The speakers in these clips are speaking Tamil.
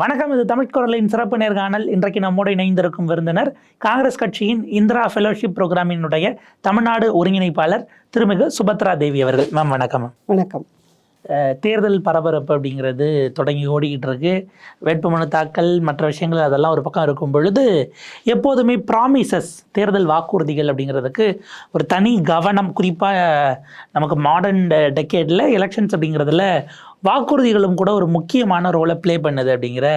வணக்கம் இது தமிழ் குரலின் சிறப்பு நேர்காணல். இன்றைக்கு நம்மோடு இணைந்திருக்கும் விருந்தினர் காங்கிரஸ் கட்சியின் இந்திரா ஃபெலோஷிப் புரோகிராமினுடைய தமிழ்நாடு ஒருங்கிணைப்பாளர் திருமிகு சுபத்ரா தேவி அவர்கள். மேம் வணக்கம். வணக்கம். தேர்தல் பரபரப்பு அப்படிங்கிறது தொடங்கி ஓடிக்கிட்டு இருக்கு. வேட்புமனு தாக்கல் மற்ற விஷயங்கள் அதெல்லாம் ஒரு பக்கம் இருக்கும் பொழுது எப்போதுமே ப்ராமிசஸ் தேர்தல் வாக்குறுதிகள் அப்படிங்கிறதுக்கு ஒரு தனி கவனம். குறிப்பாக நமக்கு மாடர்ன் டெக்கேடில் எலெக்ஷன்ஸ் அப்படிங்கிறதுல வாக்குறுதிகளும் கூட ஒரு முக்கியமான ரோலை ப்ளே பண்ணுது அப்படிங்கிற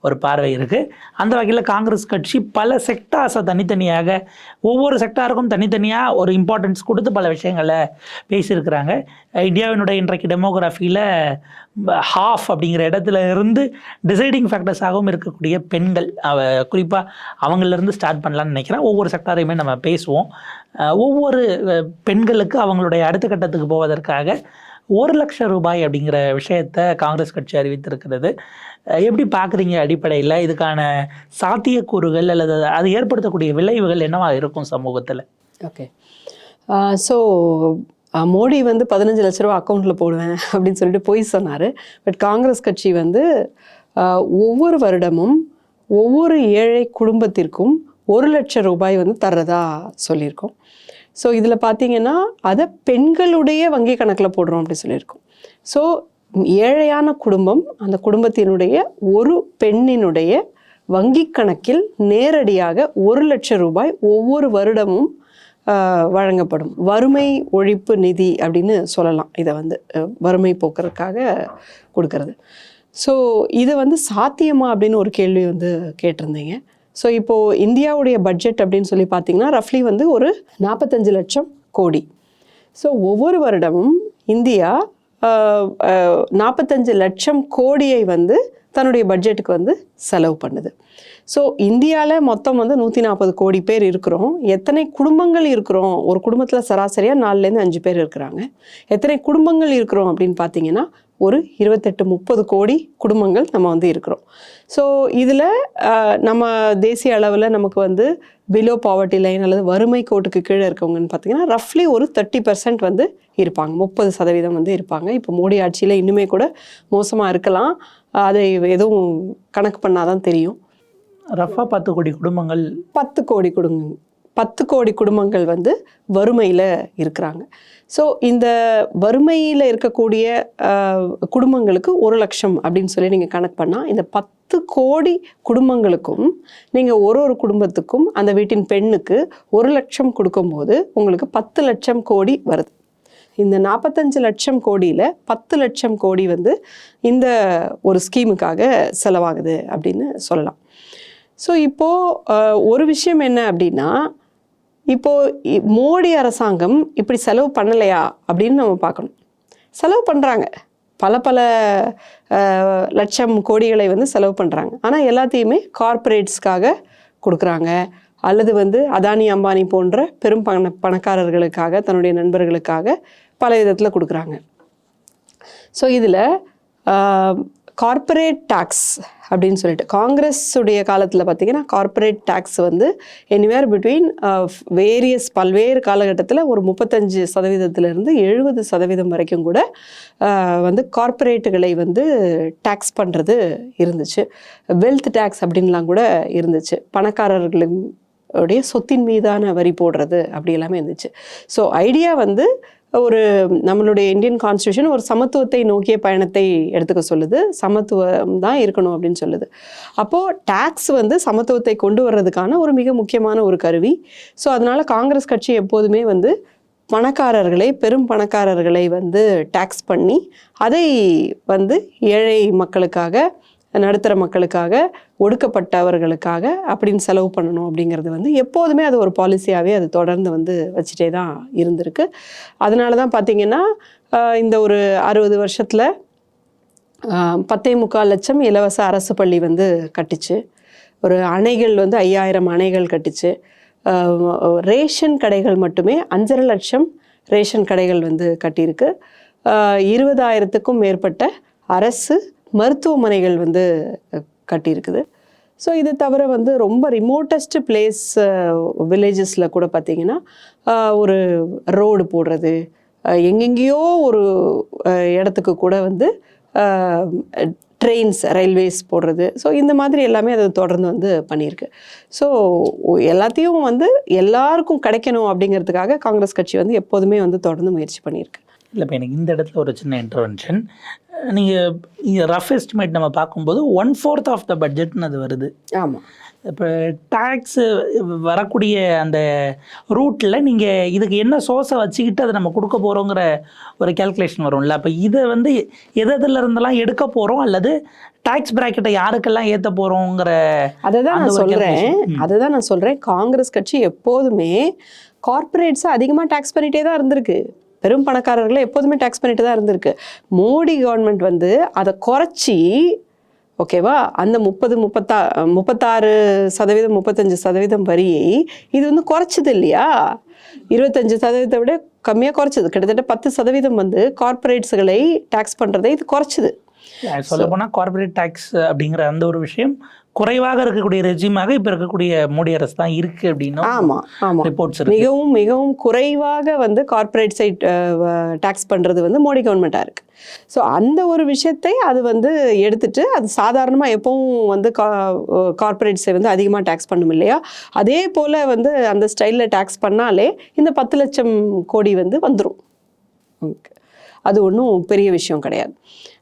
ஒரு பார்வை இருக்குது அந்த வகையில் காங்கிரஸ் கட்சி பல செக்டார்ஸை தனித்தனியாக ஒவ்வொரு செக்டாருக்கும் தனித்தனியாக ஒரு இம்பார்ட்டன்ஸ் கொடுத்து பல விஷயங்களை பேசியிருக்கிறாங்க. இந்தியாவினுடைய இன்றைக்கு டெமோகிராஃபியில் ஹாஃப் அப்படிங்கிற இடத்துல இருந்து டிசைடிங் ஃபேக்டர்ஸாகவும் இருக்கக்கூடிய பெண்கள் அவ குறிப்பாக அவங்களிருந்து ஸ்டார்ட் பண்ணலான்னு நினைக்கிறேன். ஒவ்வொரு செக்டாரையுமே நம்ம பேசுவோம். ஒவ்வொரு பெண்களுக்கு அவங்களுடைய அடுத்த கட்டத்துக்கு போவதற்காக ஒரு லட்சம் ரூபாய் அப்படிங்கிற விஷயத்தை காங்கிரஸ் கட்சி அறிவித்திருக்கிறது. எப்படி பார்க்குறீங்க அடிப்படையில்? இதுக்கான சாத்தியக்கூறுகள் அல்லது அது ஏற்படுத்தக்கூடிய விளைவுகள் என்னவாக இருக்கும் சமூகத்தில்? ஓகே. ஸோ மோடி வந்து பதினஞ்சு லட்ச ரூபா அக்கௌண்ட்டில் போடுவேன் அப்படின்னு சொல்லிட்டு போய் சொன்னார். பட் காங்கிரஸ் கட்சி வந்து ஒவ்வொரு வருடமும் ஒவ்வொரு ஏழை குடும்பத்திற்கும் ஒரு லட்சம் ரூபாய் வந்து தர்றதா சொல்லியிருக்கோம். ஸோ இதில் பார்த்தீங்கன்னா அதை பெண்களுடைய வங்கி கணக்கில் போடுறோம் அப்படி சொல்லியிருக்கோம். ஸோ ஏழையான குடும்பம் அந்த குடும்பத்தினுடைய ஒரு பெண்ணினுடைய வங்கி கணக்கில் நேரடியாக ஒரு லட்சம் ரூபாய் ஒவ்வொரு வருடமும் வழங்கப்படும். வறுமை ஒழிப்பு நிதி அப்படின்னு சொல்லலாம். இதை வந்து வறுமை போக்குறதுக்காக கொடுக்கறது. ஸோ இது வந்து சாத்தியமா அப்படின்னு ஒரு கேள்வி வந்து கேட்டிருந்தீங்க. ஸோ இப்போது இந்தியாவுடைய பட்ஜெட் அப்படின்னு சொல்லி பார்த்தீங்கன்னா ரஃப்லி வந்து ஒரு நாற்பத்தஞ்சு லட்சம் கோடி. ஸோ ஒவ்வொரு வருடமும் இந்தியா நாற்பத்தஞ்சு லட்சம் கோடியை வந்து தன்னுடைய பட்ஜெட்டுக்கு வந்து செலவு பண்ணுது. ஸோ இந்தியாவில் மொத்தம் வந்து நூற்றி நாற்பது கோடி பேர் இருக்கிறோம். எத்தனை குடும்பங்கள் இருக்கிறோம்? ஒரு குடும்பத்தில் சராசரியாக நாலுலேருந்து அஞ்சு பேர் இருக்கிறாங்க. எத்தனை குடும்பங்கள் இருக்கிறோம் அப்படின்னு பார்த்தீங்கன்னா ஒரு இருபத்தெட்டு முப்பது கோடி குடும்பங்கள் நம்ம வந்து இருக்கிறோம். ஸோ இதில் நம்ம தேசிய அளவில் நமக்கு வந்து பிலோ பாவர்ட்டி லைன் அல்லது வறுமை கோட்டுக்கு கீழே இருக்கவங்கன்னு பார்த்தீங்கன்னா ரஃப்லி ஒரு தேர்ட்டி பர்சன்ட் வந்து இருப்பாங்க. முப்பது சதவீதம் வந்து இருப்பாங்க. இப்போ மோடி ஆட்சியில் இன்னுமே கூட மோசமாக இருக்கலாம். அதை எதுவும் கணக்கு பண்ணாதான் தெரியும். ரஃபா பத்து கோடி குடும்பங்கள். பத்து கோடி குடும்பம் பத்து கோடி குடும்பங்கள் வந்து வறுமையில் இருக்கிறாங்க. ஸோ இந்த வறுமையில் இருக்கக்கூடிய குடும்பங்களுக்கு ஒரு லட்சம் அப்படின்னு சொல்லி நீங்கள் கணக்கு பண்ணால் இந்த பத்து கோடி குடும்பங்களுக்கும் நீங்கள் ஒரு ஒரு குடும்பத்துக்கும் அந்த வீட்டின் பெண்ணுக்கு ஒரு லட்சம் கொடுக்கும்போது உங்களுக்கு பத்து லட்சம் கோடி வருது. இந்த நாற்பத்தஞ்சு லட்சம் கோடியில் பத்து லட்சம் கோடி வந்து இந்த ஒரு ஸ்கீமுக்காக செலவாகுது அப்படின்னு சொல்லலாம். ஸோ இப்போது ஒரு விஷயம் என்ன அப்படின்னா இப்போது மோடி அரசாங்கம் இப்படி செலவு பண்ணலையா அப்படின்னு நம்ம பார்க்கணும். செலவு பண்ணுறாங்க பல பல லட்சம் கோடிகளை வந்து செலவு பண்ணுறாங்க ஆனால் எல்லாத்தையுமே கார்ப்பரேட்ஸ்க்காக கொடுக்குறாங்க. அல்லது வந்து அதானி அம்பானி போன்ற பெரும் பண பணக்காரர்களுக்காக தன்னுடைய நண்பர்களுக்காக பல விதத்தில் கொடுக்குறாங்க. ஸோ இதில் கார்ப்பரேட் டேக்ஸ் அப்படின்னு சொல்லிட்டு. காங்கிரஸுடைய காலத்தில் பார்த்தீங்கன்னா கார்ப்பரேட் டேக்ஸ் வந்து எனிவேர் பிட்வீன் வேரியஸ் பல்வேறு காலகட்டத்தில் ஒரு முப்பத்தஞ்சு சதவீதத்திலிருந்து எழுபது சதவீதம் வரைக்கும் கூட வந்து கார்ப்பரேட்டுகளை வந்து டேக்ஸ் பண்ணுறது இருந்துச்சு. வெல்த் டேக்ஸ் அப்படின்லாம் கூட இருந்துச்சு. பணக்காரர்களின் உடைய சொத்தின் மீதான வரி போடுறது அப்படி எல்லாமே இருந்துச்சு. ஸோ ஐடியா வந்து ஒரு நம்மளுடைய இந்தியன் கான்ஸ்டியூஷன் ஒரு சமத்துவத்தை நோக்கிய பயணத்தை எடுத்துக்க சொல்லுது. சமத்துவம் தான் இருக்கணும் அப்படின்னு சொல்லுது. அப்போது டேக்ஸ் வந்து சமத்துவத்தை கொண்டு வர்றதுக்கான ஒரு மிக முக்கியமான ஒரு கருவி. ஸோ அதனால் காங்கிரஸ் கட்சி எப்போதுமே வந்து பணக்காரர்களை பெரும் பணக்காரர்களை வந்து டேக்ஸ் பண்ணி அதை வந்து ஏழை மக்களுக்காக நடுத்தர மக்களுக்காக ஒடுக்கப்பட்டவர்களுக்காக அப்படின்னு செலவு பண்ணணும் அப்படிங்கிறது வந்து எப்போதுமே அது ஒரு பாலிசியாகவே அது தொடர்ந்து வந்து வச்சுட்டே தான் இருந்திருக்கு. அதனால தான் பார்த்தீங்கன்னா இந்த ஒரு அறுபது வருஷத்தில் பத்தே முக்கால் லட்சம் இலவச அரசு பள்ளி வந்து கட்டுச்சு. ஒரு அணைகள் வந்து ஐயாயிரம் அணைகள் கட்டுச்சு. ரேஷன் கடைகள் மட்டுமே அஞ்சரை லட்சம் ரேஷன் கடைகள் வந்து கட்டியிருக்கு. இருபதாயிரத்துக்கும் மேற்பட்ட அரசு மருத்துவமனைகள் வந்து கட்டியிருக்குது. ஸோ இது தவிர வந்து ரொம்ப ரிமோட்டஸ்ட் பிளேஸ் வில்லேஜஸில் கூட பார்த்திங்கன்னா ஒரு ரோடு போடுறது எங்கெங்கேயோ ஒரு இடத்துக்கு கூட வந்து ட்ரெயின்ஸ் ரயில்வேஸ் போடுறது. ஸோ இந்த மாதிரி எல்லாமே அது தொடர்ந்து வந்து பண்ணியிருக்கு. ஸோ எல்லாத்தையும் வந்து எல்லாருக்கும் கிடைக்கணும் அப்படிங்கிறதுக்காக காங்கிரஸ் கட்சி வந்து எப்போதுமே வந்து தொடர்ந்து முயற்சி பண்ணியிருக்கு. இல்லை இப்போ எனக்கு இந்த இடத்துல ஒரு சின்ன இன்டர்வென்ஷன் நீங்கள் ரஃப் எஸ்டிமேட் நம்ம பார்க்கும்போது ஒன் ஃபோர்த் ஆஃப் த பட்ஜெட்னு அது வருது. ஆமாம் இப்போ டேக்ஸு வரக்கூடிய அந்த ரூட்டில் நீங்கள் இதுக்கு என்ன சோர்ஸை வச்சுக்கிட்டு அதை நம்ம கொடுக்க போகிறோங்கிற ஒரு கேல்குலேஷன் வரும்ல. அப்போ இதை வந்து எது எதுல இருந்தெல்லாம் எடுக்க போகிறோம் அல்லது டேக்ஸ் பிராக்கெட்டை யாருக்கெல்லாம் ஏற்ற போகிறோங்கிற அதை தான் நான் சொல்கிறேன். அதை தான் நான் சொல்கிறேன் காங்கிரஸ் கட்சி எப்போதுமே கார்ப்பரேட்ஸை அதிகமாக டேக்ஸ் பண்ணிகிட்டே தான் இருந்திருக்கு. பெரும் பணக்காரர்களை எப்போதுமே டேக்ஸ் பண்ணிட்டு தான் இருந்திருக்கு. மோடி கவர்மெண்ட் வந்து அதை குறைச்சி ஓகேவா அந்த முப்பது முப்பத்தா முப்பத்தாறு சதவீதம் முப்பத்தஞ்சு சதவீதம் வரியை இது வந்து குறைச்சது இல்லையா? இருபத்தஞ்சு சதவீதத்தை விட கம்மியாக குறைச்சது. கிட்டத்தட்ட பத்து சதவீதம் வந்து கார்ப்பரேட்ஸுகளை டேக்ஸ் பண்ணுறதை இது குறைச்சது. சொல்லப்போனால் கார்பரேட் டேக்ஸ் அப்படிங்கிற அந்த ஒரு விஷயம் குறைவாக இருக்கக்கூடிய ரெஜிமாக இப்போ இருக்கக்கூடிய மோடி அரசு தான் இருக்குது அப்படின்னும் ஆமாம் ஆமாம் ரிப்போர்ட்ஸ் இருக்கு. மிகவும் மிகவும் குறைவாக வந்து கார்ப்பரேட் சைட் டேக்ஸ் பண்ணுறது வந்து மோடி கவர்மெண்ட்டாக இருக்குது ஸோ அந்த ஒரு விஷயத்தை அது வந்து எடுத்துட்டு அது சாதாரணமாக எப்பவும் வந்து கார்ப்பரேட்ஸை வந்து அதிகமாக டேக்ஸ் பண்ணும் இல்லையா? அதே போல் வந்து அந்த ஸ்டைலில் டேக்ஸ் பண்ணாலே இந்த பத்து லட்சம் கோடி வந்து வந்துடும் அது ஒன்றும் பெரிய விஷயம் கிடையாது.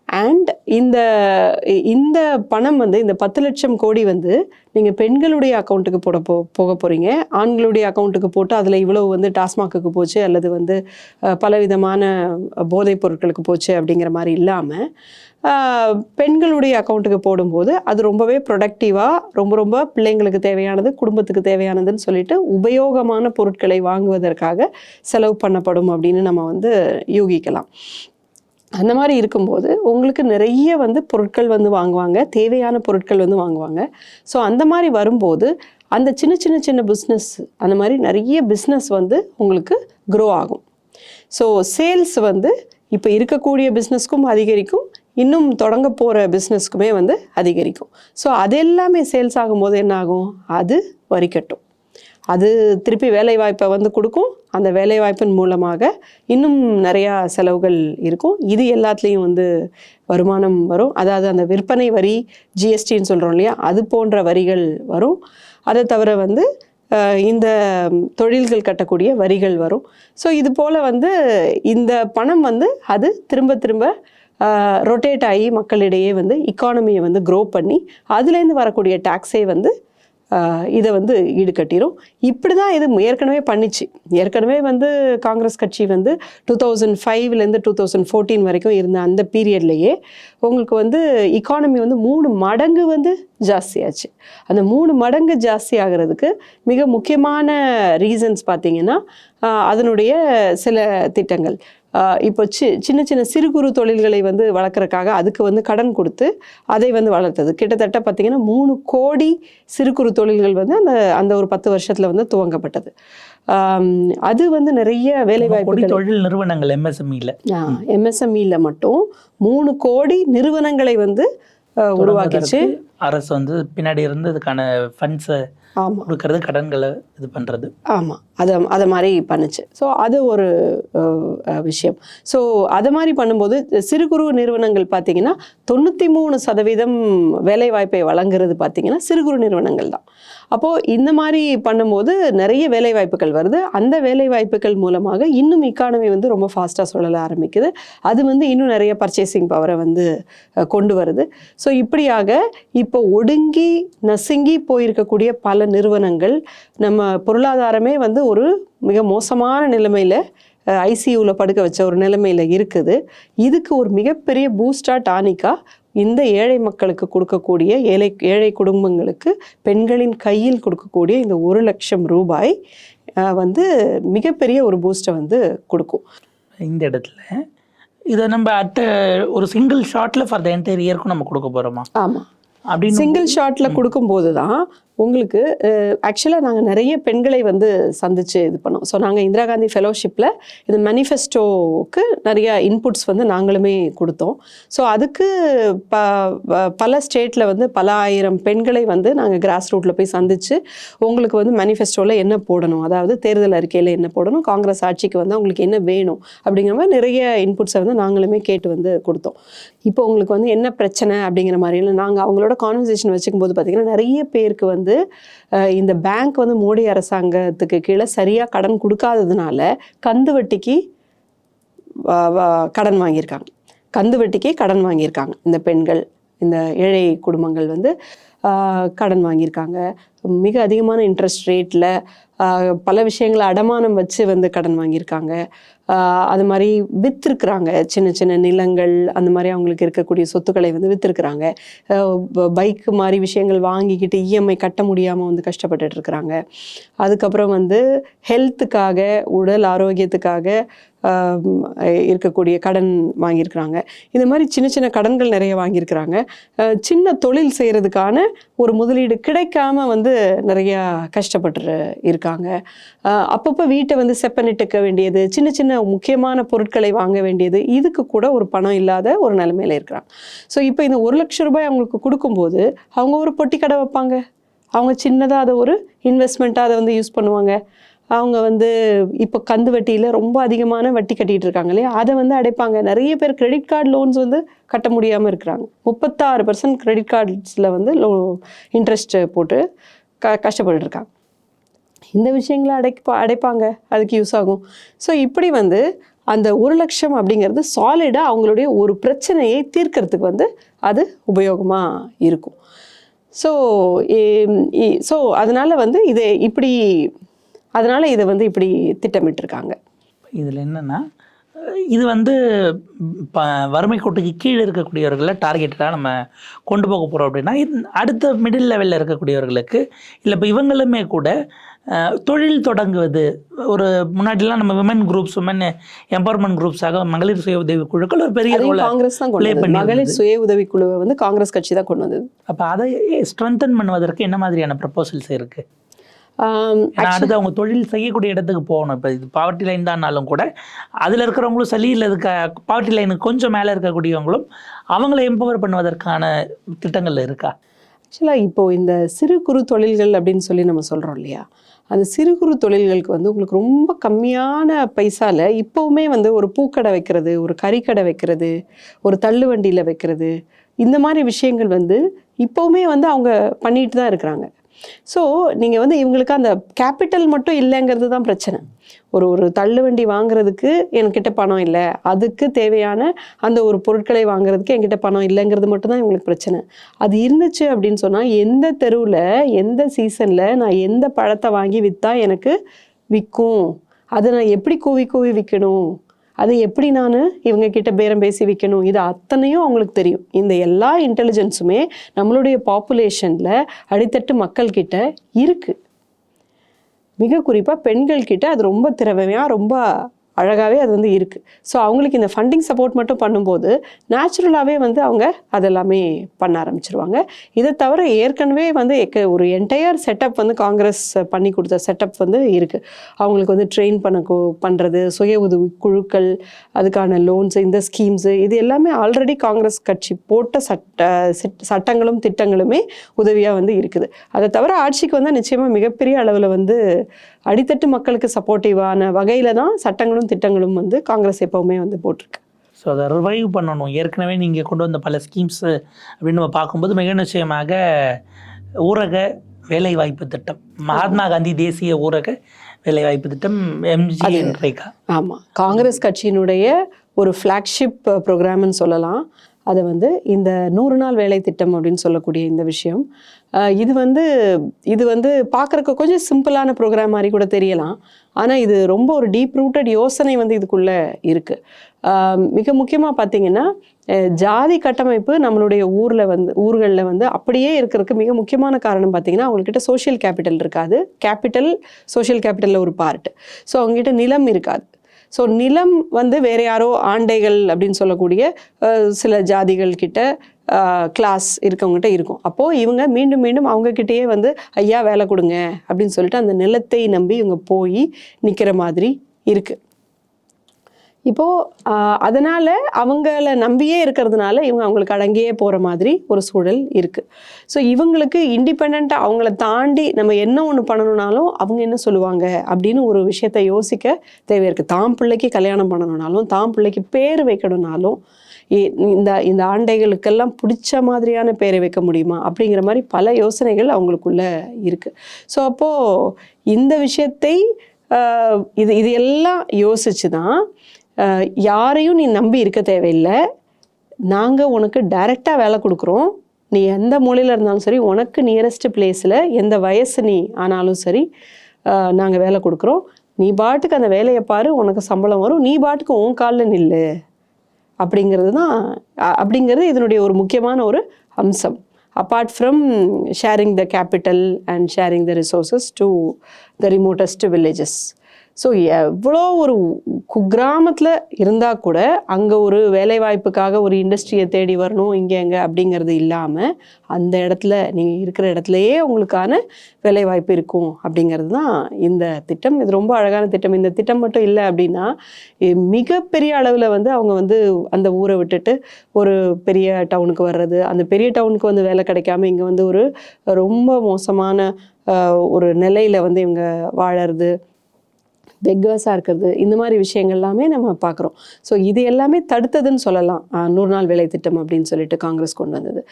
அண்ட் இந்த இந்த பணம் வந்து இந்த பத்து லட்சம் கோடி வந்து நீங்கள் பெண்களுடைய அக்கௌண்ட்டுக்கு போட போ போக போகிறீங்க ஆண்களுடைய அக்கௌண்ட்டுக்கு போட்டு அதில் இவ்வளோ வந்து டாஸ்மாக்குக்கு போச்சு அல்லது வந்து பலவிதமான போதைப் பொருட்களுக்கு போச்சு அப்படிங்கிற மாதிரி இல்லாமல் பெண்களுடைய அக்கௌண்ட்டுக்கு போடும்போது அது ரொம்பவே ப்ரொடக்டிவாக ரொம்ப ரொம்ப பிள்ளைங்களுக்கு தேவையானது குடும்பத்துக்கு தேவையானதுன்னு சொல்லிட்டு உபயோகமான பொருட்களை வாங்குவதற்காக செலவு பண்ணப்படும் அப்படின்னு நம்ம வந்து யூகிக்கலாம். அந்த மாதிரி இருக்கும்போது உங்களுக்கு நிறைய வந்து பொருட்கள் வந்து வாங்குவாங்க தேவையான பொருட்கள் வந்து வாங்குவாங்க. ஸோ அந்த மாதிரி வரும்போது அந்த சின்ன சின்ன சின்ன பிஸ்னஸ் அந்த மாதிரி நிறைய பிஸ்னஸ் வந்து உங்களுக்கு க்ரோ ஆகும். ஸோ சேல்ஸ் வந்து இப்போ இருக்கக்கூடிய பிஸ்னஸ்க்கும் அதிகரிக்கும் இன்னும் தொடங்க போகிற பிஸ்னஸ்க்குமே வந்து அதிகரிக்கும். ஸோ அது எல்லாமே சேல்ஸ் ஆகும்போது என்ன ஆகும்? அது வரிக்கட்டும். அது திருப்பி வேலைவாய்ப்பை வந்து கொடுக்கும். அந்த வேலைவாய்ப்பின் மூலமாக இன்னும் நிறையா செலவுகள் இருக்கும். இது எல்லாத்துலேயும் வந்து வருமானம் வரும். அதாவது அந்த விற்பனை வரி ஜிஎஸ்டின்னு சொல்கிறோம் இல்லையா? அது போன்ற வரிகள் வரும். அதை தவிர வந்து இந்த தொழில்கள் கட்டக்கூடிய வரிகள் வரும். ஸோ இது போல் வந்து இந்த பணம் வந்து அது திரும்ப திரும்ப ரொட்டேட் ஆகி மக்களிடையே வந்து இக்கானமியை வந்து க்ரோ பண்ணி அதுலேருந்து வரக்கூடிய டேக்ஸே வந்து இதை வந்து ஈடுகட்டிடும் இப்படி தான் இது ஏற்கனவே பண்ணிச்சு. ஏற்கனவே வந்து காங்கிரஸ் கட்சி வந்து டூ தௌசண்ட் ஃபைவ்லேருந்து டூ தௌசண்ட் ஃபோர்டீன் வரைக்கும் இருந்த அந்த பீரியட்லேயே உங்களுக்கு வந்து இக்கானமி வந்து மூணு மடங்கு வந்து ஜாஸ்தியாச்சு. அந்த மூணு மடங்கு ஜாஸ்தி ஆகிறதுக்கு மிக முக்கியமான ரீசன்ஸ் பார்த்திங்கன்னா அதனுடைய சில திட்டங்கள். இப்போ சி சின்ன சின்ன சிறு குறு தொழில்களை வந்து வளர்க்குறக்காக அதுக்கு வந்து கடன் கொடுத்து அதை வந்து வளர்த்தது. கிட்டத்தட்ட பார்த்தீங்கன்னா மூணு கோடி சிறு குறு தொழில்கள் வந்து அந்த அந்த ஒரு பத்து வருஷத்தில் வந்து துவங்கப்பட்டது. அது வந்து நிறைய வேலை கொடி வாய்ப்புகள் தொழில் நிறுவனங்கள் எம்எஸ்எம்இல எம்எஸ்எம்இல மட்டும் மூணு கோடி நிறுவனங்களை வந்து உருவாக்கிச்சு. அரசு வந்து பின்னாடி இருந்து இதுக்கான ஃபண்ட்ஸை கொடுக்கறது கடன்களை இது பண்ணுறது ஆமாம் அதை அதை மாதிரி பண்ணுச்சு. ஸோ அது ஒரு விஷயம். ஸோ அதை மாதிரி பண்ணும்போது சிறு குறு நிறுவனங்கள் பார்த்தீங்கன்னா தொண்ணூற்றி மூணு சதவீதம் வேலைவாய்ப்பை வழங்குறது பார்த்தீங்கன்னா சிறு குறு நிறுவனங்கள் தான். அப்போது இந்த மாதிரி பண்ணும்போது நிறைய வேலைவாய்ப்புகள் வருது. அந்த வேலைவாய்ப்புகள் மூலமாக இன்னும் இக்கானமி வந்து ரொம்ப ஃபாஸ்ட்டாக சுழல ஆரம்பிக்குது. அது வந்து இன்னும் நிறைய பர்ச்சேசிங் பவரை வந்து கொண்டு வருது. ஸோ இப்படியாக இப்போ ஒடுங்கி நசுங்கி போயிருக்கக்கூடிய பல நிறுவனங்கள் நம்ம பொருளாதாரமே வந்து ஒரு மிக மோசமான நிலைமையில் ஐசியூவில் படுக்க வச்ச ஒரு நிலைமையில் இருக்குது. இதுக்கு ஒரு மிகப்பெரிய பூஸ்டாக டானிக்காக இந்த ஏழை மக்களுக்கு கொடுக்கக்கூடிய ஏழை ஏழை குடும்பங்களுக்கு பெண்களின் கையில் கொடுக்கக்கூடிய இந்த ஒரு லட்சம் ரூபாய் வந்து மிகப்பெரிய ஒரு பூஸ்ட்டை வந்து கொடுக்கும். இந்த இடத்துல இதை நம்ம அட்ட ஒரு சிங்கிள் ஷாட்டில் ஃபார் த என்டையர் இயர்க்கும் நம்ம கொடுக்க போகிறோமா ஆமாம் அப்படின்னு சிங்கிள் ஷாட்ல கொடுக்கும்போது தான் உங்களுக்கு ஆக்சுவலாக நாங்கள் நிறைய பெண்களை வந்து சந்தித்து இது பண்ணோம். ஸோ நாங்கள் இந்திரா காந்தி ஃபெலோஷிப்பில் இந்த மேனிஃபெஸ்டோவுக்கு நிறைய இன்புட்ஸ் வந்து நாங்களுமே கொடுத்தோம். ஸோ அதுக்கு ப பல ஸ்டேட்டில் வந்து பல ஆயிரம் பெண்களை வந்து நாங்கள் கிராஸ் ரூட்டில் போய் சந்தித்து உங்களுக்கு வந்து மேனிஃபெஸ்டோவில் என்ன போடணும்? அதாவது தேர்தல் அறிக்கையில் என்ன போடணும்? காங்கிரஸ் ஆட்சிக்கு வந்து உங்களுக்கு என்ன வேணும்? அப்படிங்கிற மாதிரி நிறைய இன்புட்ஸை வந்து நாங்களுமே கேட்டு வந்து கொடுத்தோம். இப்போ உங்களுக்கு வந்து என்ன பிரச்சனை அப்படிங்கிற மாதிரியெல்லாம் நாங்கள் அவங்களோட கான்வர்சேஷன் வச்சுக்கும் போது பார்த்திங்கன்னா நிறைய பேருக்கு வந்து வந்து இந்த பேங்க் வந்து மோடி அரசாங்கத்துக்கு கீழே சரியாக கடன் கொடுக்காததுனால கந்து வட்டிக்கு வ- கடன் வாங்கியிருக்காங்க. கந்து வட்டிக்கு கடன் வாங்கியிருக்காங்க. இந்த பெண்கள் இந்த ஏழை குடும்பங்கள் வந்து கடன் வாங்கியிருக்காங்க. மிக அதிகமான இன்ட்ரெஸ்ட் ரேட்டில் பல விஷயங்களை அடமானம் வச்சு வந்து கடன் வாங்கியிருக்காங்க. அது மாதிரி விற்றுருக்குறாங்க சின்ன சின்ன நிலங்கள் அந்த மாதிரி அவங்களுக்கு இருக்கக்கூடிய சொத்துக்களை வந்து விற்றுருக்குறாங்க பைக்கு மாதிரி விஷயங்கள் வாங்கிக்கிட்டு இஎம்ஐ கட்ட முடியாமல் வந்து கஷ்டப்பட்டுட்டு இருக்கிறாங்க. அதுக்கப்புறம் வந்து ஹெல்த்துக்காக உடல் ஆரோக்கியத்துக்காக இருக்கக்கூடிய கடன் வாங்கியிருக்கிறாங்க. இந்த மாதிரி சின்ன சின்ன கடன்கள் நிறைய வாங்கியிருக்கிறாங்க. சின்ன தொழில் செய்கிறதுக்கான ஒரு முதலீடு கிடைக்காம வந்து நிறையா கஷ்டப்பட்டு இருக்காங்க. அப்பப்போ வீட்டை வந்து செப்பனிட்டுக்க வேண்டியது சின்ன சின்ன முக்கியமான பொருட்களை வாங்க வேண்டியது இதுக்கு கூட ஒரு பணம் இல்லாத ஒரு நிலைமையில் இருக்கிறாங்க. ஸோ இப்போ இந்த ஒரு லட்சம் ரூபாய் அவங்களுக்கு கொடுக்கும்போது அவங்க ஒரு பொட்டி கடை வைப்பாங்க. அவங்க சின்னதாக அதை ஒரு இன்வெஸ்ட்மெண்ட்டாக அதை வந்து யூஸ் பண்ணுவாங்க. அவங்க வந்து இப்போ கந்து வட்டியில் ரொம்ப அதிகமான வட்டி கட்டிகிட்டு இருக்காங்க இல்லையா? அதை வந்து அடைப்பாங்க. நிறைய பேர் கிரெடிட் கார்டு லோன்ஸ் வந்து கட்ட முடியாமல் இருக்கிறாங்க. முப்பத்தாறு பர்சன்ட் கிரெடிட் கார்ட்ஸில் வந்து லோ இன்ட்ரெஸ்ட் போட்டு க கஷ்டப்பட்டுருக்காங்க இந்த விஷயங்களை அடைப்பா அடைப்பாங்க. அதுக்கு யூஸ் ஆகும். ஸோ இப்படி வந்து அந்த ஒரு லட்சம் அப்படிங்கிறது சாலிடாக அவங்களுடைய ஒரு பிரச்சனையை தீர்க்கறதுக்கு வந்து அது உபயோகமாக இருக்கும். ஸோ ஸோ அதனால் வந்து இதை இப்படி அதனால் இதை வந்து இப்படி திட்டமிட்டிருக்காங்க. இதில் என்னென்னா இது வந்து ப வறுமை கோட்டுக்கு கீழே இருக்கக்கூடியவர்களை டார்கெட்டடாக நம்ம கொண்டு போக போகிறோம் அப்படின்னா அடுத்த மிடில் லெவலில் இருக்கக்கூடியவர்களுக்கு இல்லை இப்போ இவங்களுமே கூட தொழில் தொடங்குவது ஒரு முன்னாடிலாம் நம்ம விமன் குரூப்ஸ் விமன் எம்பவர்மெண்ட் குரூப்ஸாக மகளிர் சுய உதவி குழுக்கள் ஒரு பெரிய காங்கிரஸ் தான். மகளிர் சுய உதவி குழுவை வந்து காங்கிரஸ் கட்சி தான் கொண்டு வந்தது. அப்போ அதை ஸ்ட்ரென்தன் பண்ணுவதற்கு என்ன மாதிரியான ப்ரப்போசல்ஸ் இருக்குது அடுத்து அவங்க தொழில் செய்யக்கூடிய இடத்துக்கு போகணும். இப்போ இது பாவர்ட்டி லைன் தான்னாலும் கூட அதில் இருக்கிறவங்களும் சரி இல்லை இதுக்கு பாவர்ட்டி லைனுக்கு கொஞ்சம் மேலே இருக்கக்கூடியவங்களும் அவங்கள எம்பவர் பண்ணுவதற்கான திட்டங்கள் இருக்கா? ஆக்சுவலாக இப்போ இந்த சிறு குறு தொழில்கள் அப்படின்னு சொல்லி நம்ம சொல்கிறோம் இல்லையா? அந்த சிறு குறு தொழில்களுக்கு வந்து உங்களுக்கு ரொம்ப கம்மியான பைசால இப்போவுமே வந்து ஒரு பூக்கடை வைக்கிறது ஒரு கறிக்கடை வைக்கிறது ஒரு தள்ளு வண்டியில் வைக்கிறது இந்த மாதிரி விஷயங்கள் வந்து இப்போவுமே வந்து அவங்க பண்ணிட்டு தான் இருக்கிறாங்க. ஸோ நீங்கள் வந்து இவங்களுக்கு அந்த கேபிட்டல் மட்டும் இல்லைங்கிறது தான் பிரச்சனை. ஒரு ஒரு தள்ளுவண்டி வாங்குறதுக்கு என்கிட்ட பணம் இல்லை. அதுக்கு தேவையான அந்த ஒரு பொருட்களை வாங்குறதுக்கு என்கிட்ட பணம் இல்லைங்கிறது மட்டும்தான் இவங்களுக்கு பிரச்சனை. அது இருந்துச்சு அப்படின்னு சொன்னால் எந்த தெருவில் எந்த சீசனில் நான் எந்த பழத்தை வாங்கி விற்றா எனக்கு விற்கும் அதை நான் எப்படி கூவி கூவி விற்கணும் அது எப்படி நான் இவங்க கிட்ட பேரம் பேசி விற்கணும் இது அத்தனையும் அவங்களுக்கு தெரியும். இந்த எல்லா இன்டெலிஜென்ஸுமே நம்மளுடைய பாப்புலேஷனில் அடித்தட்டு மக்கள்கிட்ட இருக்குது மிக குறிப்பாக பெண்கள்கிட்ட அது ரொம்ப திறமையாக ரொம்ப அழகாகவே அது வந்து இருக்குது ஸோ அவங்களுக்கு இந்த ஃபண்டிங் சப்போர்ட் மட்டும் பண்ணும்போது நேச்சுரலாகவே வந்து அவங்க அதெல்லாமே பண்ண ஆரம்பிச்சிருவாங்க. இதை தவிர ஏற்கனவே வந்து எக்க- ஒரு என்டையர் செட்டப் வந்து காங்கிரஸ் பண்ணி கொடுத்த செட்டப் வந்து இருக்குது அவங்களுக்கு வந்து ட்ரெயின் பண்ண பண்ணுறது சுய உதவி குழுக்கள் அதுக்கான லோன்ஸு இந்த ஸ்கீம்ஸு இது எல்லாமே ஆல்ரெடி காங்கிரஸ் கட்சி போட்ட சட்ட சட்டங்களும் திட்டங்களுமே உதவியாக வந்து இருக்குது. அதை தவிர ஆட்சிக்கு வந்து நிச்சயமாக மிகப்பெரிய அளவில் வந்து அடித்தட்டு மக்களுக்கு சப்போர்ட்டிவான வகையில் தான் சட்டங்களும் திட்டங்களும் வந்து காங்கிரஸ் எப்போவுமே வந்து போட்டிருக்கு. ஸோ அதை ரிவைவ் பண்ணணும். ஏற்கனவே நீங்கள் கொண்டு வந்த பல ஸ்கீம்ஸு அப்படின்னு நம்ம பார்க்கும்போது மிக நிச்சயமாக ஊரக வேலைவாய்ப்பு திட்டம். மகாத்மா காந்தி தேசிய ஊரக வேலைவாய்ப்பு திட்டம் எம்ஜி ரேகா. ஆமாம் காங்கிரஸ் கட்சியினுடைய ஒரு ஃப்ளாக்ஷிப் ப்ரோக்ராம்னு சொல்லலாம். அதை வந்து இந்த நூறு நாள் வேலை திட்டம் அப்படின்னு சொல்லக்கூடிய இந்த விஷயம் இது வந்து இது வந்து பார்க்குறக்கு கொஞ்சம் சிம்பிளான ப்ரோக்ராம் மாதிரி கூட தெரியலாம். ஆனால் இது ரொம்ப ஒரு டீப் ரூட்டட் யோசனை வந்து இதுக்குள்ளே இருக்குது மிக முக்கியமாக பார்த்தீங்கன்னா ஜாதி கட்டமைப்பு நம்மளுடைய ஊரில் வந்து ஊர்களில் வந்து அப்படியே இருக்கிறதுக்கு மிக முக்கியமான காரணம் பார்த்தீங்கன்னா அவங்கக்கிட்ட சோஷியல் கேபிட்டல் இருக்காது. கேபிட்டல் சோஷியல் கேபிட்டலில் ஒரு பார்ட் ஸோ அவங்ககிட்ட நிலம் இருக்காது. ஸோ நிலம் வந்து வேறு யாரோ ஆண்டைகள் அப்படின்னு சொல்லக்கூடிய சில ஜாதிகள் கிட்ட கிளாஸ் இருக்கவங்ககிட்ட இருக்கும். அப்போது இவங்க மீண்டும் மீண்டும் அவங்கக்கிட்டேயே வந்து ஐயா வேலை கொடுங்க. அப்படின்னு சொல்லிட்டு அந்த நிலத்தை நம்பி இவங்க போய் நிற்கிற மாதிரி இருக்குது இப்போது அதனால் அவங்கள நம்பியே இருக்கிறதுனால இவங்க அவங்களுக்கு அடங்கியே போகிற மாதிரி ஒரு சூழல் இருக்குது ஸோ இவங்களுக்கு இண்டிபெண்ட்டாக அவங்கள தாண்டி நம்ம என்ன ஒன்று பண்ணணும்னாலும் அவங்க என்ன சொல்லுவாங்க அப்படின்னு ஒரு விஷயத்த யோசிக்க தேவை இருக்குது தாம் பிள்ளைக்கு கல்யாணம் பண்ணணும்னாலும் தாம் பிள்ளைக்கு பேர் வைக்கணும்னாலும் இ- இந்த இந்த ஆண்டைகளுக்கெல்லாம் பிடிச்ச மாதிரியான பேரை வைக்க முடியுமா? அப்படிங்கிற மாதிரி பல யோசனைகள் அவங்களுக்குள்ள இருக்குது ஸோ அப்போது இந்த விஷயத்தை இது இது எல்லாம் யோசிச்சு தான் யாரையும் நீ நம்பி இருக்க தேவையில்லை. நாங்கள் உனக்கு டைரெக்டாக வேலை கொடுக்குறோம். நீ எந்த மூலையில் இருந்தாலும் சரி உனக்கு நியரஸ்ட் பிளேஸில் எந்த வயசு நீ ஆனாலும் சரி நாங்கள் வேலை கொடுக்குறோம். நீ பாட்டுக்கு அந்த வேலையை பாரு உனக்கு சம்பளம் வரும். நீ பாட்டுக்கு உன் காலில் நில்லு. அப்படிங்கிறது தான் அப்படிங்கிறது இதனுடைய ஒரு முக்கியமான ஒரு அம்சம். Apart from sharing the capital and sharing the resources to the remotest villages so எவ்வளோ ஒரு குக்கிராமத்தில் இருந்தால் கூட அங்கே ஒரு வேலைவாய்ப்புக்காக ஒரு இண்டஸ்ட்ரியை தேடி வரணும் இங்கே எங்கே அப்படிங்கிறது இல்லாமல் அந்த இடத்துல நீங்கள் இருக்கிற இடத்துலையே உங்களுக்கான வேலைவாய்ப்பு இருக்கும் அப்படிங்கிறது தான் இந்த திட்டம். இது ரொம்ப அழகான திட்டம். இந்த திட்டம் மட்டும் இல்லை அப்படின்னா மிகப்பெரிய அளவில் வந்து அவங்க வந்து அந்த ஊரை விட்டுட்டு ஒரு பெரிய டவுனுக்கு வர்றது அந்த பெரிய டவுனுக்கு வந்து வேலை கிடைக்காம இங்கே வந்து ஒரு ரொம்ப மோசமான ஒரு நிலையில் வந்து இவங்க வாழறது பெக்கர்ஸாக இருக்கிறது இந்த மாதிரி விஷயங்கள் எல்லாமே நம்ம பார்க்குறோம். ஸோ இது எல்லாமே தடுத்ததுன்னு சொல்லலாம். நூறு நாள் வேலை திட்டம் அப்படின்னு சொல்லிட்டு காங்கிரஸ் கொண்டு வந்தது.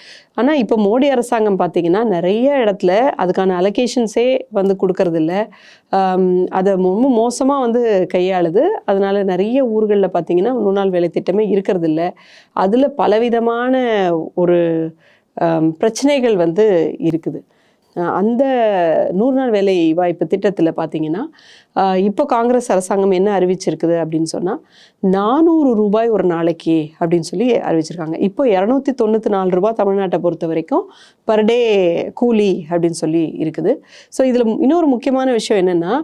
ஆனால் இப்போ மோடி அரசாங்கம் பார்த்திங்கன்னா நிறைய இடத்துல அதுக்கான அலொகேஷன்ஸே வந்து கொடுக்கறதில்ல. அதை ரொம்ப மோசமாக வந்து கையாளுது. அதனால் நிறைய ஊர்களில் பார்த்தீங்கன்னா நூறு நாள் வேலை திட்டமே இருக்கிறதில்ல. அதில் பலவிதமான ஒரு பிரச்சனைகள் வந்து இருக்குது. அந்த நூறு நாள் வேலை வாய்ப்பு திட்டத்தில் பார்த்தீங்கன்னா இப்போ காங்கிரஸ் அரசாங்கம் என்ன அறிவிச்சிருக்குது அப்படின்னு சொன்னால் நானூறு ரூபாய் ஒரு நாளைக்கு அப்படின்னு சொல்லி அறிவிச்சிருக்காங்க. இப்போ இரநூத்தி தொண்ணூற்றி நாலு ரூபாய் தமிழ்நாட்டை பொறுத்த வரைக்கும் பர் டே கூலி அப்படின்னு சொல்லி இருக்குது. ஸோ இதில் இன்னொரு முக்கியமான விஷயம் என்னென்னா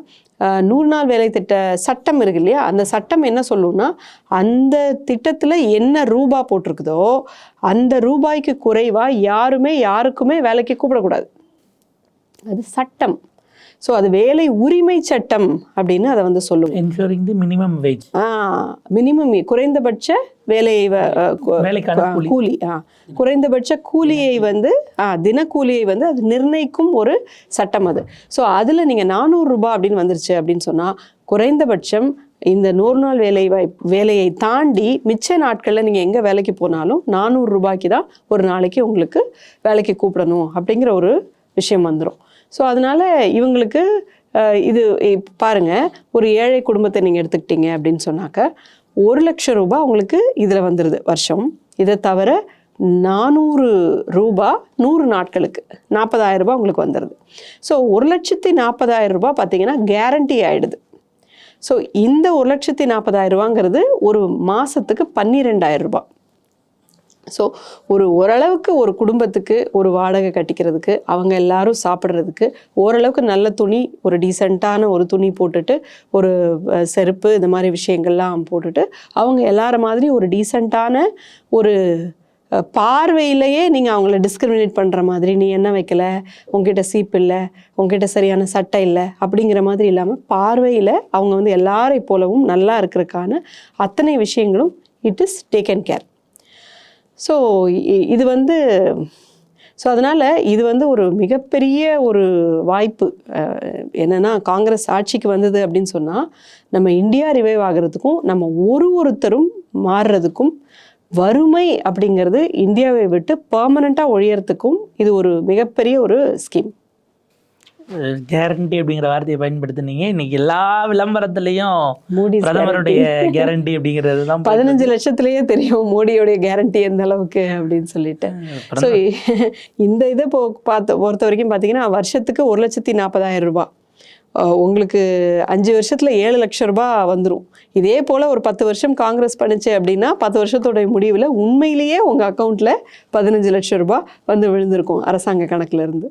நூறு நாள் வேலை திட்ட சட்டம் இருக்கு இல்லையா? அந்த சட்டம் என்ன சொல்லும்னா அந்த திட்டத்தில் என்ன ரூபா போட்டிருக்குதோ அந்த ரூபாய்க்கு குறைவாக யாருமே யாருக்குமே வேலைக்கு கூப்பிடக்கூடாது. அது சட்டம். ஸோ அது வேலை உரிமை சட்டம் அப்படின்னு அதை வந்து சொல்லுவோம். Ensuring the minimum wage minimum குறைந்தபட்ச வேலை வ- அஹ் கு- வேலைக்கான ஆ, கூலி. ஆ குறைந்தபட்ச கூலியை வந்து ஆ தினக்கூலியை வந்து அது நிர்ணயிக்கும் ஒரு சட்டம் அது. ஸோ அதில் நீங்கள் நானூறு ரூபாய் அப்படின்னு வந்துருச்சு அப்படின்னு சொன்னால் குறைந்தபட்சம் இந்த நூறு நாள் வேலை வாய்ப்பு வேலையை தாண்டி மிச்ச நாட்களில் நீங்கள் எங்கே வேலைக்கு போனாலும் நானூறு ரூபாய்க்கு தான் ஒரு நாளைக்கு உங்களுக்கு வேலைக்கு கூப்பிடணும் அப்படிங்கிற ஒரு விஷயம் வந்துடும் ஸோ அதனால் இவங்களுக்கு இது பாருங்கள் பாருங்க ஒரு ஏழை குடும்பத்தை நீங்கள் எடுத்துக்கிட்டீங்க அப்படின்னு சொன்னாக்க ஒரு லட்சம் ரூபாய் உங்களுக்கு இதில் வந்துடுது வருஷம். இதை தவிர நானூறு ரூபா நூறு நாட்களுக்கு நாற்பதாயிரம் ரூபாய் உங்களுக்கு வந்துடுது ஸோ ஒரு லட்சத்தி நாற்பதாயிரம் ரூபாய் பார்த்தீங்கன்னா கேரண்டி ஆகிடுது ஸோ இந்த ஒரு லட்சத்தி நாற்பதாயிரம் ரூபாங்கிறது ஒரு மாதத்துக்கு பன்னிரெண்டாயிரம் ரூபாய். ஸோ ஒரு ஓரளவுக்கு ஒரு குடும்பத்துக்கு ஒரு வாடகை கட்டிக்கிறதுக்கு அவங்க எல்லாரும் சாப்பிட்றதுக்கு ஓரளவுக்கு நல்ல துணி ஒரு டீசெண்டான ஒரு துணி போட்டுட்டு ஒரு செருப்பு இந்த மாதிரி விஷயங்கள்லாம் போட்டுட்டு அவங்க எல்லார மாதிரி ஒரு டீசெண்டான ஒரு பார்வையிலேயே நீங்கள் அவங்கள டிஸ்கிரிமினேட் பண்ணுற மாதிரி நீ என்ன வைக்கல? உங்ககிட்ட சீப் இல்லை? உங்ககிட்ட சரியான சட்டை இல்லை? அப்படிங்கிற மாதிரி இல்லாமல் பார்வையில் அவங்க வந்து எல்லாரை போலவும் நல்லா இருக்கிறதுக்கான அத்தனை விஷயங்களும் it is taken care. So இது வந்து ஸோ அதனால் இது வந்து ஒரு மிகப்பெரிய ஒரு வாய்ப்பு. என்னென்னா காங்கிரஸ் ஆட்சிக்கு வந்தது அப்படின்னு சொன்னால் நம்ம இந்தியா ரிவைவ் ஆகிறதுக்கும் நம்ம ஒரு ஒருத்தரும் மாறுறதுக்கும் வறுமை அப்படிங்கிறது இந்தியாவை விட்டு பர்மனண்ட்டாக ஒழியறதுக்கும் இது ஒரு மிகப்பெரிய ஒரு ஸ்கீம் கேரண்டி அப்படிங்கிற வார்த்தையை பயன்படுத்துனீங்க. இன்னைக்கு எல்லா விளம்பரத்துலயும் பிரதமருடைய கேரண்டி அப்படிங்கிறது தான் பதினஞ்சு லட்சத்திலேயே தெரியும் மோடியோடைய கேரண்டி எந்த அளவுக்கு அப்படின்னு சொல்லிட்டு. ஸோ இந்த இதை போ பார்த்த பொறுத்த வரைக்கும் பார்த்தீங்கன்னா வருஷத்துக்கு ஒரு லட்சத்தி நாற்பதாயிரம் ரூபாய். உங்களுக்கு அஞ்சு வருஷத்தில் ஏழு லட்சம் ரூபாய் வந்துடும் இதே போல் ஒரு பத்து வருஷம் காங்கிரஸ் பண்ணுச்சு அப்படின்னா பத்து வருஷத்தோட முடிவில் உண்மையிலேயே உங்கள் அக்கௌண்ட்டில் பதினஞ்சு லட்சம் ரூபாய் வந்து விழுந்திருக்கும் அரசாங்க கணக்குல இருந்து.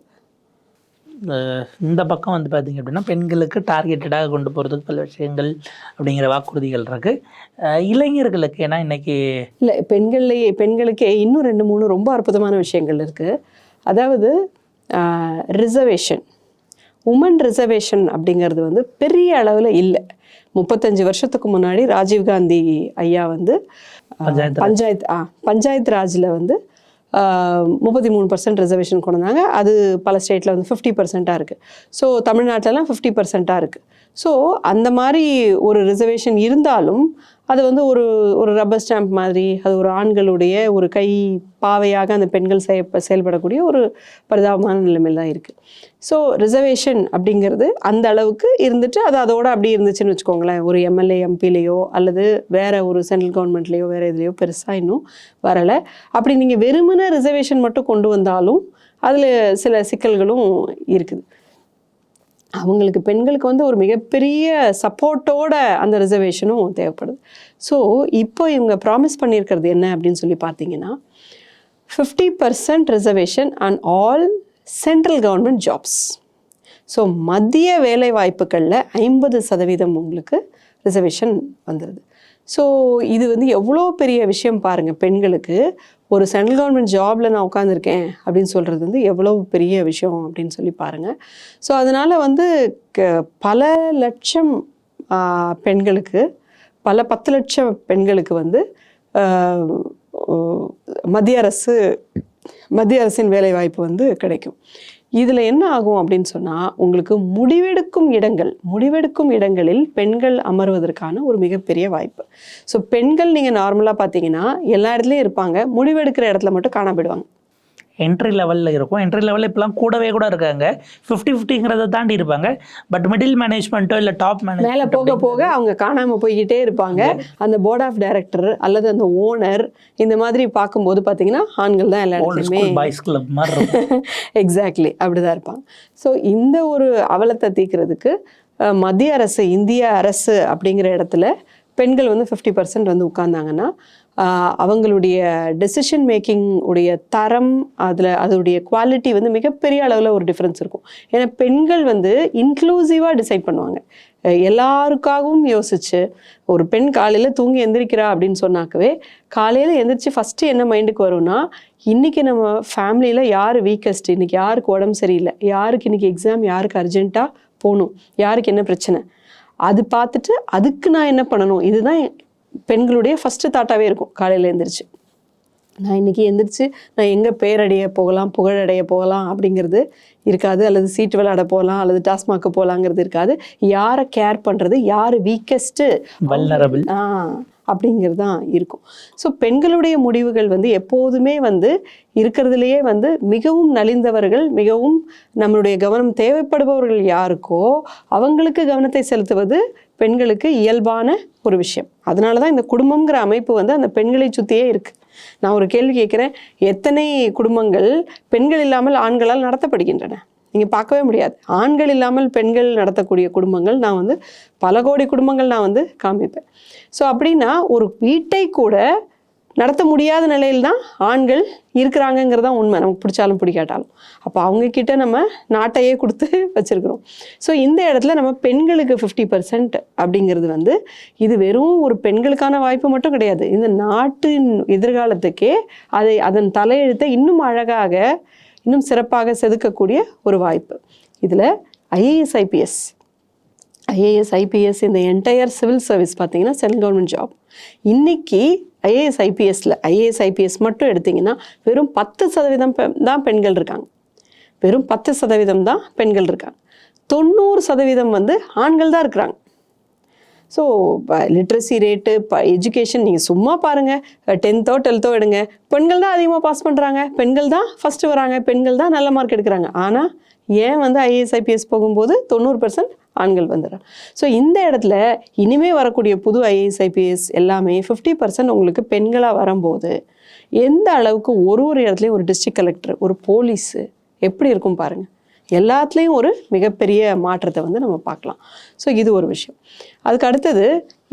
இந்த பக்கம் வந்து பார்த்தீங்க அப்படின்னா பெண்களுக்கு டார்கெட்டடாக கொண்டு போகிறதுக்கு பல விஷயங்கள் அப்படிங்கிற வாக்குறுதிகள் இருக்குது இளைஞர்களுக்கு ஏன்னா இன்னைக்கு இல்லை பெண்கள்லேயே பெண்களுக்கே இன்னும் ரெண்டு மூணு ரொம்ப அற்புதமான விஷயங்கள் இருக்குது அதாவது ரிசர்வேஷன் உமன் ரிசர்வேஷன் அப்படிங்கிறது வந்து பெரிய அளவில் இல்லை. முப்பத்தஞ்சு வருஷத்துக்கு முன்னாடி ராஜீவ்காந்தி ஐயா வந்து பஞ்சாயத்து பஞ்சாயத்து ஆ பஞ்சாயத்து ராஜில் வந்து முப்பத்தி மூணு பர்சன்ட் ரிசர்வேஷன் கொண்டு வந்தாங்க. அது பல ஸ்டேட்டில் வந்து ஃபிஃப்டி பர்சண்ட்டாக இருக்குது ஸோ தமிழ்நாட்டிலலாம் ஃபிஃப்டி பர்சண்ட்டாக இருக்குது ஸோ அந்த மாதிரி ஒரு ரிசர்வேஷன் இருந்தாலும் அது வந்து ஒரு ஒரு ரப்பர் ஸ்டாம்ப் மாதிரி அது ஒரு ஆண்களுடைய ஒரு கை பாவையாக அந்த பெண்கள் செய்ய செயல்படக்கூடிய ஒரு பரிதாபமான நிலைமையில் தான் இருக்குது ஸோ ரிசர்வேஷன் அப்படிங்கிறது அந்த அளவுக்கு இருந்துட்டு அது அதோட அப்படி இருந்துச்சுன்னு வச்சுக்கோங்களேன். ஒரு எம்எல்ஏ எம்பிலேயோ அல்லது வேறு ஒரு சென்ட்ரல் கவர்மெண்ட்லேயோ வேறு இதுலேயோ பெருசாக இன்னும் வரலை. அப்படி நீங்கள் வெறுமனே ரிசர்வேஷன் மட்டும் கொண்டு வந்தாலும் அதில் சில சிக்கல்களும் இருக்குது. அவங்களுக்கு பெண்களுக்கு வந்து ஒரு மிகப்பெரிய சப்போர்ட்டோட அந்த ரிசர்வேஷனும் தேவைப்படுது. ஸோ இப்போ இவங்க ப்ராமிஸ் பண்ணியிருக்கிறது என்ன அப்படின்னு சொல்லி பார்த்தீங்கன்னா fifty percent reservation and all central government jobs so மத்திய வேலை வாய்ப்புகளில் ஐம்பது சதவீதம் உங்களுக்கு ரிசர்வேஷன் வந்துடுது ஸோ இது வந்து எவ்வளோ பெரிய விஷயம் பாருங்கள் பெண்களுக்கு ஒரு சென்ட்ரல் கவர்மெண்ட் ஜாபில் நான் உட்காந்துருக்கேன் அப்படின்னு சொல்கிறது வந்து எவ்வளோ பெரிய விஷயம் அப்படின்னு சொல்லி பாருங்கள் ஸோ அதனால் வந்து க- பல லட்சம் பெண்களுக்கு பல பத்து லட்சம் பெண்களுக்கு வந்து மத்திய அரசு மத்திய அரசின் வேலைவாய்ப்பு வந்து கிடைக்கும். இதில் என்ன ஆகும் அப்படின்னு சொன்னால் உங்களுக்கு முடிவெடுக்கும் இடங்கள் முடிவெடுக்கும் இடங்களில் பெண்கள் அமர்வதற்கான ஒரு மிகப்பெரிய வாய்ப்பு. ஸோ பெண்கள் நீங்கள் நார்மலாக பார்த்தீங்கன்னா எல்லா இடத்துலையும் இருப்பாங்க. முடிவெடுக்கிற இடத்துல மட்டும் காணப்படுவாங்க என்ட்ரி லெவலில் இருக்கும். என்ட்ரி லெவலில் இப்போலாம் கூடவே கூட இருக்காங்க. ஃபிஃப்டி ஃபிஃப்டிங்கிறத தாண்டி இருப்பாங்க. பட் மிடில் மேனேஜ்மெண்ட்டோ இல்லை டாப் மேலே மேனேஜ்மெண்ட் போக போக அவங்க காணாமல் போய்கிட்டே இருப்பாங்க. அந்த போர்ட் ஆஃப் டைரக்டர் அல்லது அந்த ஓனர் இந்த மாதிரி பார்க்கும்போது பார்த்தீங்கன்னா ஆண்கள் தான் எல்லா இடத்துலையுமே பாய்ஸ் கிளப் மாதிரி எக்ஸாக்ட்லி அப்படிதான் இருப்பாங்க. ஸோ இந்த ஒரு அவலத்தை தீர்க்கிறதுக்கு மத்திய அரசு இந்திய அரசு அப்படிங்கிற இடத்துல பெண்கள் வந்து ஃபிஃப்டி பர்சன்ட் வந்து உட்கார்ந்தாங்கன்னா அவங்களுடைய டெசிஷன் மேக்கிங் உடைய தரம் அதில் அதோடைய குவாலிட்டி வந்து மிகப்பெரிய அளவில் ஒரு டிஃப்ரென்ஸ் இருக்கும். ஏன்னா பெண்கள் வந்து இன்க்ளூசிவாக டிசைட் பண்ணுவாங்க. எல்லாருக்காகவும் யோசிச்சு ஒரு பெண் காலையில் தூங்கி எந்திரிக்கிறா அப்படின்னு சொன்னாக்கவே காலையில் எந்திரிச்சு ஃபஸ்ட்டு என்ன மைண்டுக்கு வரும்னா இன்றைக்கி நம்ம ஃபேமிலியில் யார் வீக்கஸ்ட் இன்றைக்கி யாருக்கு உடம்பு சரியில்லை? யாருக்கு இன்றைக்கி எக்ஸாம் யாருக்கு அர்ஜென்ட்டாக போகணும்? யாருக்கு என்ன பிரச்சனை? அது பார்த்துட்டு அதுக்கு நான் என்ன பண்ணணும்? இதுதான் பெண்களுடைய ஃபஸ்ட்டு தாட்டாகவே இருக்கும். காலையில் எந்திரிச்சு. நான் இன்னைக்கு எந்திரிச்சு நான் எங்கே பேரடைய போகலாம் புகழடைய போகலாம் அப்படிங்கிறது இருக்காது. அல்லது சீட்டு விளையாட போகலாம் அல்லது டாஸ்மாக்கு போகலாங்கிறது இருக்காது. யாரை கேர் பண்ணுறது யார் வீக்கஸ்ட்டு Vulnerable. ஆ. அப்படிங்கிறது தான் இருக்கும். ஸோ பெண்களுடைய முடிவுகள் வந்து எப்போதுமே வந்து இருக்கிறதுலையே வந்து மிகவும் நலிந்தவர்கள் மிகவும் நம்மளுடைய கவனம் தேவைப்படுபவர்கள் யாருக்கோ அவங்களுக்கு கவனத்தை செலுத்துவது பெண்களுக்கு இயல்பான ஒரு விஷயம். அதனால தான் இந்த குடும்பங்கிற அமைப்பு வந்து அந்த பெண்களை சுற்றியே இருக்குது நான் ஒரு கேள்வி கேட்குறேன். எத்தனை குடும்பங்கள் பெண்கள் இல்லாமல் ஆண்களால் நடத்தப்படுகின்றன? நீங்கள் பார்க்கவே முடியாது. ஆண்கள் இல்லாமல் பெண்கள் நடத்தக்கூடிய குடும்பங்கள் நான் வந்து பல கோடி குடும்பங்கள் நான் வந்து காமிப்பேன். ஸோ அப்படின்னா ஒரு வீட்டை கூட நடத்த முடியாத நிலையில் தான் ஆண்கள் இருக்கிறாங்கங்கிறது தான் உண்மை. நமக்கு பிடிச்சாலும் பிடிக்காட்டாலும். அப்போ அவங்க கிட்ட நம்ம நாட்டையே கொடுத்து வச்சிருக்கிறோம். ஸோ இந்த இடத்துல நம்ம பெண்களுக்கு ஃபிஃப்டி பர்சன்ட் அப்படிங்கிறது வந்து இது வெறும் ஒரு பெண்களுக்கான வாய்ப்பு மட்டும் கிடையாது. இந்த நாட்டின் எதிர்காலத்துக்கே அதை அதன் தலையெழுத்தை இன்னும் அழகாக இன்னும் சிறப்பாக செதுக்கக்கூடிய ஒரு வாய்ப்பு. இதில் ஐஏஎஸ் ஐபிஎஸ் ஐஏஎஸ் ஐபிஎஸ் இந்த என்டையர் சிவில் சர்வீஸ் பார்த்தீங்கன்னா சென்ட்ரல் கவர்மெண்ட் ஜாப் இன்றைக்கி ஐஏஎஸ் ஐபிஎஸ்ல ஐஏஎஸ் ஐபிஎஸ் மட்டும் எடுத்திங்கன்னா வெறும் பத்து சதவீதம் தான் பெண்கள் இருக்காங்க. வெறும் பத்து சதவீதம் தான் பெண்கள் இருக்காங்க. தொண்ணூறு சதவீதம் வந்து ஆண்கள் தான் இருக்கிறாங்க. ஸோ லிட்ரஸி ரேட்டு ப எஜுகேஷன் நீங்கள் சும்மா பாருங்கள் டென்த்தோ டுவெல்த்தோ எடுங்க. பெண்கள் தான் அதிகமாக பாஸ் பண்ணுறாங்க பெண்கள் தான் ஃபஸ்ட்டு வராங்க. பெண்கள் தான் நல்ல மார்க் எடுக்கிறாங்க. ஆனால் ஏன் வந்து ஐஏஎஸ் ஐபிஎஸ் போகும்போது தொண்ணூறு பர்சன்ட் ஆண்கள் வந்துடுறாங்க. ஸோ இந்த இடத்துல இனிமே வரக்கூடிய புது ஐஏஎஸ் ஐபிஎஸ் எல்லாமே ஃபிஃப்டி பர்சன்ட் உங்களுக்கு பெண்களாக வரும்போது எந்த அளவுக்கு ஒரு ஒரு இடத்துலையும் ஒரு டிஸ்ட்ரிக்ட் கலெக்டர் ஒரு போலீஸு எப்படி இருக்கும் பாருங்கள் எல்லாத்துலேயும் ஒரு மிகப்பெரிய மாற்றத்தை வந்து நம்ம பார்க்கலாம். ஸோ இது ஒரு விஷயம். அதுக்கு அடுத்தது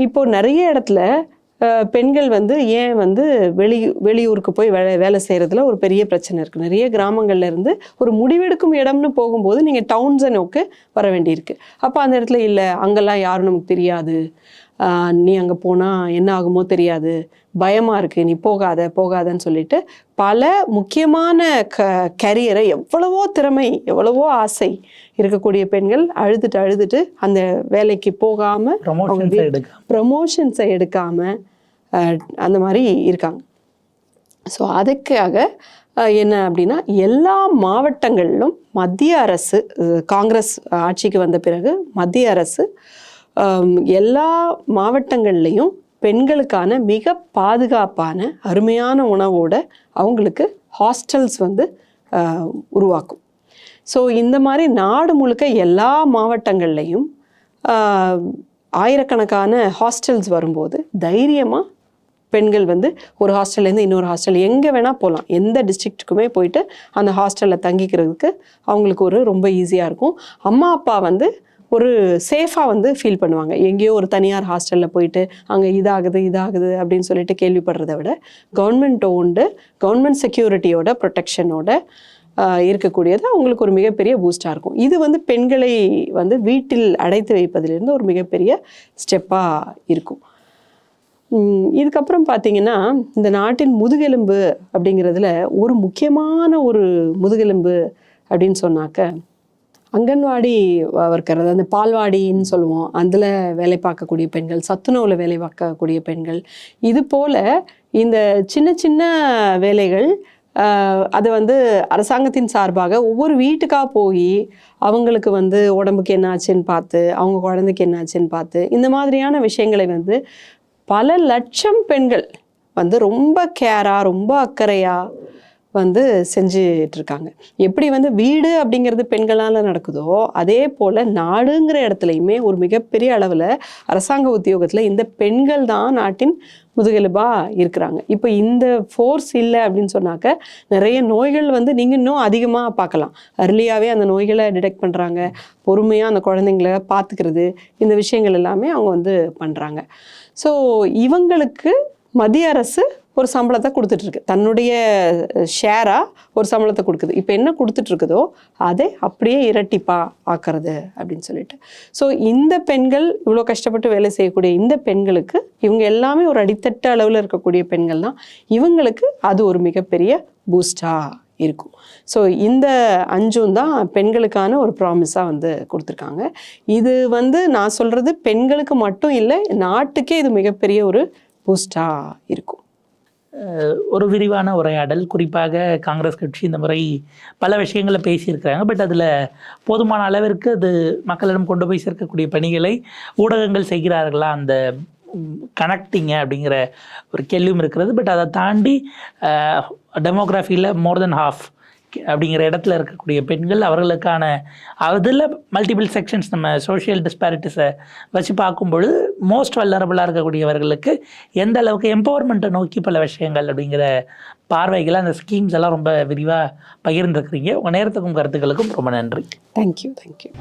இப்போது நிறைய இடத்துல பெண்கள் வந்து ஏன் வந்து வெளி வெளியூருக்கு போய் வேலை வேலை செய்கிறதுல ஒரு பெரிய பிரச்சனை இருக்குது நிறைய கிராமங்கள்லேருந்து ஒரு முடிவெடுக்கும் இடம்னு போகும்போது நீங்கள் டவுன்ஸை நோக்கு வர வேண்டியிருக்கு. அப்போ அந்த இடத்துல இல்லை அங்கெல்லாம் யாரும் நமக்கு தெரியாது. நீ அங்கே போனால் என்ன ஆகுமோ தெரியாது. பயமாக இருக்குது நீ போகாத போகாதன்னு சொல்லிட்டு பல முக்கியமான க கரியரை எவ்வளவோ திறமை எவ்வளவோ ஆசை இருக்கக்கூடிய பெண்கள் அழுதுட்டு அழுதுட்டு அந்த வேலைக்கு போகாமல் ப்ரமோஷன்ஸ் எடுக்க ப்ரமோஷன்ஸை எடுக்காமல் அந்த மாதிரி இருக்காங்க. ஸோ அதுக்காக என்ன அப்படின்னா எல்லா மாவட்டங்களிலும் மத்திய அரசு காங்கிரஸ் ஆட்சிக்கு வந்த பிறகு மத்திய அரசு எல்லா மாவட்டங்கள்லேயும் பெண்களுக்கான மிக பாதுகாப்பான அருமையான உணவோட அவங்களுக்கு ஹாஸ்டல்ஸ் வந்து உருவாக்கும். ஸோ இந்த மாதிரி நாடு முழுக்க எல்லா மாவட்டங்கள்லையும் ஆயிரக்கணக்கான ஹாஸ்டல்ஸ் வரும்போது தைரியமாக பெண்கள் வந்து ஒரு ஹாஸ்டல்லேருந்து இன்னொரு ஹாஸ்டல் எங்கே வேணால் போகலாம் எந்த டிஸ்ட்ரிக்ட்டுக்குமே போயிட்டு அந்த ஹாஸ்டலில் தங்கிக்கிறதுக்கு அவங்களுக்கு ஒரு ரொம்ப ஈஸியாக இருக்கும். அம்மா அப்பா வந்து ஒரு சேஃபாக வந்து ஃபீல் பண்ணுவாங்க. எங்கேயோ ஒரு தனியார் ஹாஸ்டலில் போயிட்டு அங்கே இதாகுது இதாகுது அப்படின்னு சொல்லிட்டு கேள்விப்படுறத விட கவர்மெண்ட் ஓண்டு கவர்மெண்ட் செக்யூரிட்டியோட ப்ரொடெக்ஷனோட இருக்கக்கூடியது அவங்களுக்கு ஒரு மிகப்பெரிய பூஸ்டாக இருக்கும். இது வந்து பெண்களை வந்து வீட்டில் அடைத்து வைப்பதிலிருந்து ஒரு மிகப்பெரிய ஸ்டெப்பாக இருக்கும். இதுக்கப்புறம் பார்த்தீங்கன்னா இந்த நாட்டின் முதுகெலும்பு அப்படிங்கிறதுல ஒரு முக்கியமான ஒரு முதுகெலும்பு அப்படின்னு சொன்னாக்க அங்கன்வாடி இருக்கிறது அந்த பால்வாடின்னு சொல்லுவோம். அதில் வேலை பார்க்கக்கூடிய பெண்கள் சத்துணவில் வேலை பார்க்கக்கூடிய பெண்கள். இது போல் இந்த சின்ன சின்ன வேலைகள் அது வந்து அரசாங்கத்தின் சார்பாக ஒவ்வொரு வீட்டுக்காக போய் அவங்களுக்கு வந்து உடம்புக்கு என்ன ஆச்சுன்னு பார்த்து அவங்க குழந்தைக்கு என்ன ஆச்சுன்னு பார்த்து இந்த மாதிரியான விஷயங்களை வந்து பல லட்சம் பெண்கள் வந்து ரொம்ப கேராக ரொம்ப அக்கறையாக வந்து செஞ்சுட்டு இருக்காங்க எப்படி வந்து வீடு அப்படிங்கிறது பெண்களால் நடக்குதோ அதே போல் நாடுங்கிற இடத்துலையுமே ஒரு மிகப்பெரிய அளவில் அரசாங்க உத்தியோகத்தில் இந்த பெண்கள் தான் நாட்டின் முதுகெலும்பாக இருக்கிறாங்க. இப்போ இந்த ஃபோர்ஸ் இல்லை அப்படின்னு சொன்னாக்க நிறைய நோய்கள் வந்து நீங்கள் இன்னும் அதிகமாக பார்க்கலாம். அர்லியாகவே அந்த நோய்களை டிடெக்ட் பண்ணுறாங்க பொறுமையாக அந்த குழந்தைங்கள பார்த்துக்கிறது இந்த விஷயங்கள் எல்லாமே அவங்க வந்து பண்ணுறாங்க ஸோ இவங்களுக்கு மத்திய அரசு ஒரு சம்பளத்தை கொடுத்துட்ருக்கு. தன்னுடைய ஷேராக ஒரு சம்பளத்தை கொடுக்குது. இப்போ என்ன கொடுத்துட்ருக்குதோ அதை அப்படியே இரட்டிப்பா ஆக்கிறது அப்படின்னு சொல்லிட்டு. ஸோ இந்த பெண்கள் இவ்வளோ கஷ்டப்பட்டு வேலை செய்யக்கூடிய இந்த பெண்களுக்கு இவங்க எல்லாமே ஒரு அடித்தட்ட அளவில் இருக்கக்கூடிய பெண்கள் தான். இவங்களுக்கு அது ஒரு மிகப்பெரிய பூஸ்டாக இருக்கும். ஸோ இந்த அஞ்சும் தான் பெண்களுக்கான ஒரு ப்ராமிஸாக வந்து கொடுத்துருக்காங்க. இது வந்து நான் சொல்கிறது பெண்களுக்கு மட்டும் இல்லை நாட்டுக்கே இது மிகப்பெரிய ஒரு பூஸ்டாக இருக்கும். ஒரு விரிவான உரையாடல். குறிப்பாக காங்கிரஸ் கட்சி இந்த முறை பல விஷயங்களை பேசியிருக்கிறாங்க. பட் அதில் போதுமான அளவிற்கு அது மக்களிடம் கொண்டு போய் சேர்க்கக்கூடிய பணிகளை ஊடகங்கள் செய்கிறார்களா? அந்த கனெக்டிங்க அப்படிங்கிற ஒரு கேள்வியும் இருக்கிறது. பட் அதை தாண்டி டெமோக்ராஃபியில் மோர் தென் ஹாஃப் அப்படிங்கிற இடத்துல இருக்கக்கூடிய பெண்கள் அவர்களுக்கான அதில் மல்டிபிள் செக்ஷன்ஸ் நம்ம சோஷியல் டிஸ்பாரிட்டிஸை வச்சு பார்க்கும்பொழுது மோஸ்ட் வல்லரபுளாக இருக்கக்கூடியவர்களுக்கு எந்த அளவுக்கு எம்பவர்மெண்ட்டை நோக்கி பல விஷயங்கள் அப்படிங்கிற பார்வைகளை அந்த ஸ்கீம்ஸ் எல்லாம் ரொம்ப விரிவாக பகிர்ந்துருக்கிறீங்க. உங்கள் நேரத்துக்கும் கருத்துக்களுக்கும் ரொம்ப நன்றி. Thank you thank you